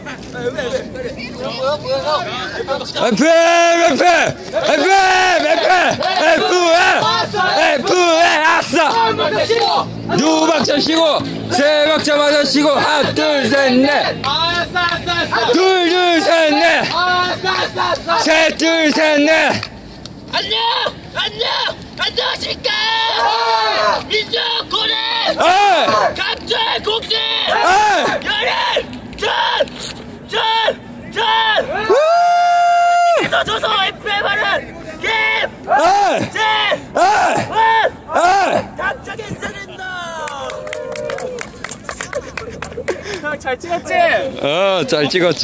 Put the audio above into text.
F F F F F 아싸 두 박자 쉬고 세 박자 맞아 쉬고 하나 둘셋넷 둘둘셋넷셋둘셋넷 안녕! 안녕! 안녕하십니까! 민족 고래! 갑질 공지! 에서 조서 FMR은 김! 어이 진! 어이 원! 어이 당첨 인사드립니다! 형잘 찍었지? 어잘 찍었지